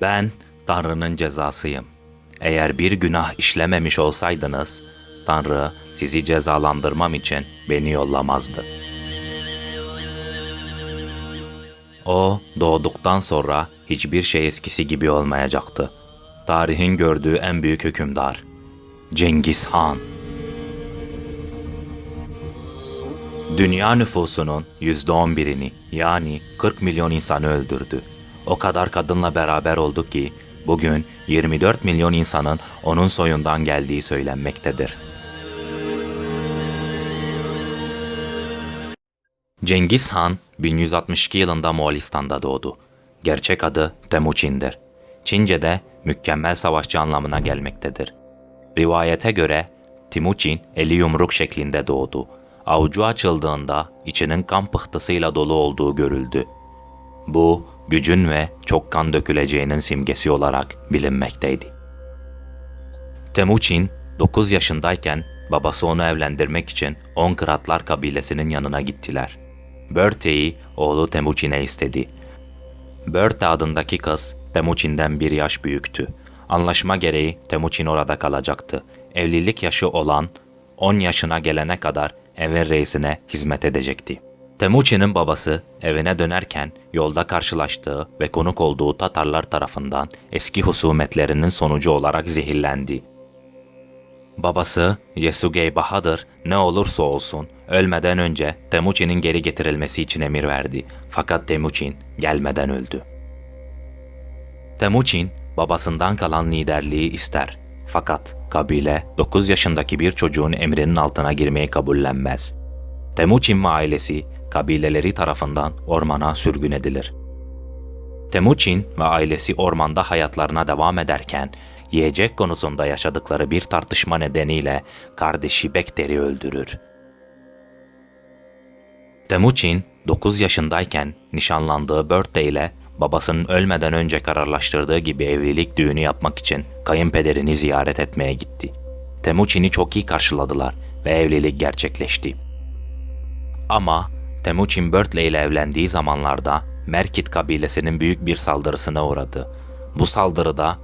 Ben Tanrı'nın cezasıyım. Eğer bir günah işlememiş olsaydınız, Tanrı sizi cezalandırmam için beni yollamazdı. O doğduktan sonra hiçbir şey eskisi gibi olmayacaktı. Tarihin gördüğü en büyük hükümdar. Cengiz Han. Dünya nüfusunun %11'ini yani 40 milyon insanı öldürdü. O kadar kadınla beraber oldu ki bugün 24 milyon insanın onun soyundan geldiği söylenmektedir. Cengiz Han 1162 yılında Moğolistan'da doğdu. Gerçek adı Temuçin'dir. Çince'de mükemmel savaşçı anlamına gelmektedir. Rivayete göre Timuçin eli yumruk şeklinde doğdu. Avucu açıldığında içinin kan pıhtısıyla dolu olduğu görüldü. Bu gücün ve çok kan döküleceğinin simgesi olarak bilinmekteydi. Temuçin 9 yaşındayken babası onu evlendirmek için On Kıratlar kabilesinin yanına gittiler. Börte'yi oğlu Temuçin'e istedi. Börte adındaki kız Temuçin'den bir yaş büyüktü. Anlaşma gereği Temuçin orada kalacaktı. Evlilik yaşı olan 10 yaşına gelene kadar evin reisine hizmet edecekti. Temuçin'in babası evine dönerken yolda karşılaştığı ve konuk olduğu Tatarlar tarafından eski husumetlerinin sonucu olarak zehirlendi. Babası Yesugey Bahadır ne olursa olsun ölmeden önce Temuçin'in geri getirilmesi için emir verdi. Fakat Temuçin gelmeden öldü. Temuçin babasından kalan liderliği ister. Fakat kabile 9 yaşındaki bir çocuğun emrinin altına girmeyi kabullenmez. Temuçin ve ailesi kabileleri tarafından ormana sürgün edilir. Temuçin ve ailesi ormanda hayatlarına devam ederken yiyecek konusunda yaşadıkları bir tartışma nedeniyle kardeşi Bekter'i öldürür. Temuçin 9 yaşındayken nişanlandığı Börte ile babasının ölmeden önce kararlaştırdığı gibi evlilik düğünü yapmak için kayınpederini ziyaret etmeye gitti. Temuçin'i çok iyi karşıladılar ve evlilik gerçekleşti. Ama Temuçin Börtle ile evlendiği zamanlarda Merkit kabilesinin büyük bir saldırısına uğradı. Bu saldırıda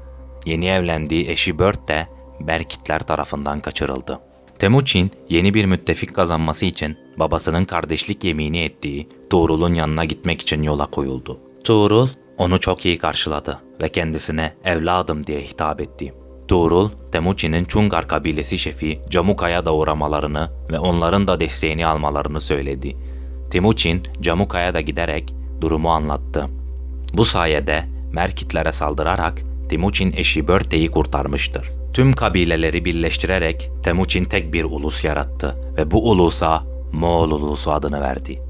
yeni evlendiği eşi Bört de Merkitler tarafından kaçırıldı. Temuçin yeni bir müttefik kazanması için babasının kardeşlik yemini ettiği Tuğrul'un yanına gitmek için yola koyuldu. Tuğrul onu çok iyi karşıladı ve kendisine evladım diye hitap etti. Tuğrul, Temuçin'in Çungar kabilesi şefi Camukaya da uğramalarını ve onların da desteğini almalarını söyledi. Temuçin, Camukaya da giderek durumu anlattı. Bu sayede Merkitlere saldırarak Temuçin eşi Börte'yi kurtarmıştır. Tüm kabileleri birleştirerek Temuçin tek bir ulus yarattı ve bu ulusa Moğol ulusu adını verdi.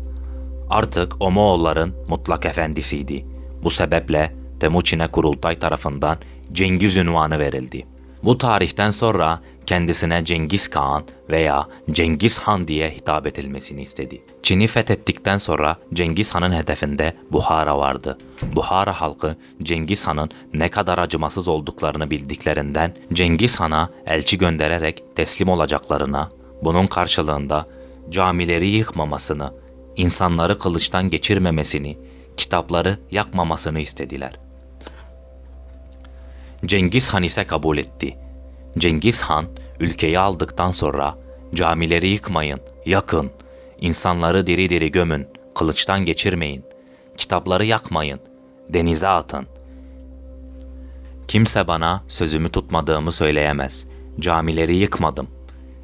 Artık o Moğolların mutlak efendisiydi. Bu sebeple Temuçin'e kurultay tarafından Cengiz ünvanı verildi. Bu tarihten sonra kendisine Cengiz Kağan veya Cengiz Han diye hitap edilmesini istedi. Çin'i fethettikten sonra Cengiz Han'ın hedefinde Buhara vardı. Buhara halkı Cengiz Han'ın ne kadar acımasız olduklarını bildiklerinden Cengiz Han'a elçi göndererek teslim olacaklarına, bunun karşılığında camileri yıkmamasını, insanları kılıçtan geçirmemesini, kitapları yakmamasını istediler. Cengiz Han ise kabul etti. Cengiz Han ülkeyi aldıktan sonra camileri yıkmayın, yakın, insanları diri diri gömün, kılıçtan geçirmeyin, kitapları yakmayın, denize atın. Kimse bana sözümü tutmadığımı söyleyemez. Camileri yıkmadım,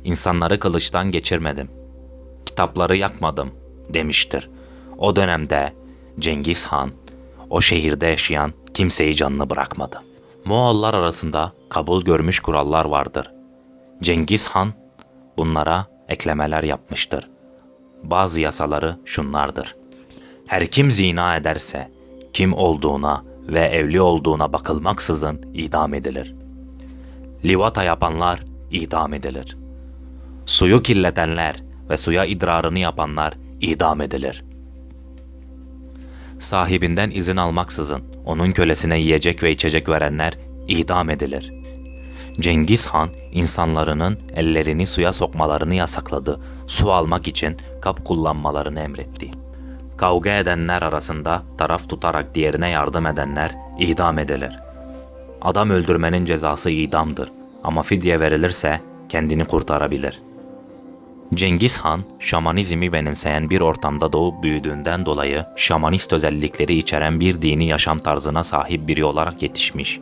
insanları kılıçtan geçirmedim, kitapları yakmadım demiştir. O dönemde Cengiz Han o şehirde yaşayan kimseyi canını bırakmadı. Moğollar arasında kabul görmüş kurallar vardır. Cengiz Han bunlara eklemeler yapmıştır. Bazı yasaları şunlardır. Her kim zina ederse kim olduğuna ve evli olduğuna bakılmaksızın idam edilir. Livata yapanlar idam edilir. Suyu kirletenler ve suya idrarını yapanlar idam edilir. Sahibinden izin almaksızın onun kölesine yiyecek ve içecek verenler idam edilir. Cengiz Han insanlarının ellerini suya sokmalarını yasakladı. Su almak için kap kullanmalarını emretti. Kavga edenler arasında taraf tutarak diğerine yardım edenler idam edilir. Adam öldürmenin cezası idamdır ama fidye verilirse kendini kurtarabilir. Cengiz Han, şamanizmi benimseyen bir ortamda doğup büyüdüğünden dolayı şamanist özellikleri içeren bir dini yaşam tarzına sahip biri olarak yetişmiş.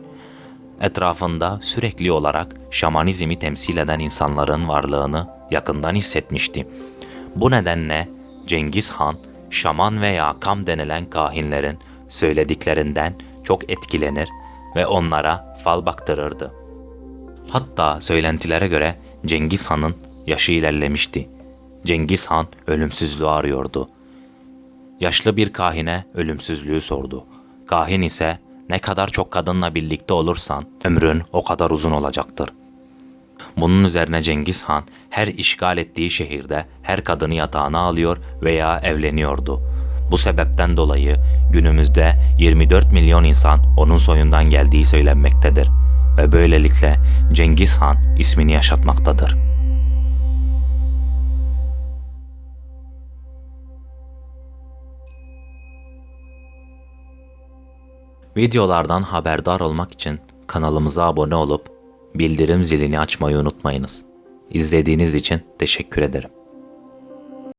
Etrafında sürekli olarak şamanizmi temsil eden insanların varlığını yakından hissetmişti. Bu nedenle Cengiz Han, şaman veya kam denilen kahinlerin söylediklerinden çok etkilenir ve onlara fal baktırırdı. Hatta söylentilere göre Cengiz Han'ın yaşı ilerlemişti. Cengiz Han ölümsüzlüğü arıyordu. Yaşlı bir kahine ölümsüzlüğü sordu. Kahin ise ne kadar çok kadınla birlikte olursan ömrün o kadar uzun olacaktır. Bunun üzerine Cengiz Han her işgal ettiği şehirde her kadını yatağına alıyor veya evleniyordu. Bu sebepten dolayı günümüzde 24 milyon insan onun soyundan geldiği söylenmektedir ve böylelikle Cengiz Han ismini yaşatmaktadır. Videolardan haberdar olmak için kanalımıza abone olup bildirim zilini açmayı unutmayınız. İzlediğiniz için teşekkür ederim.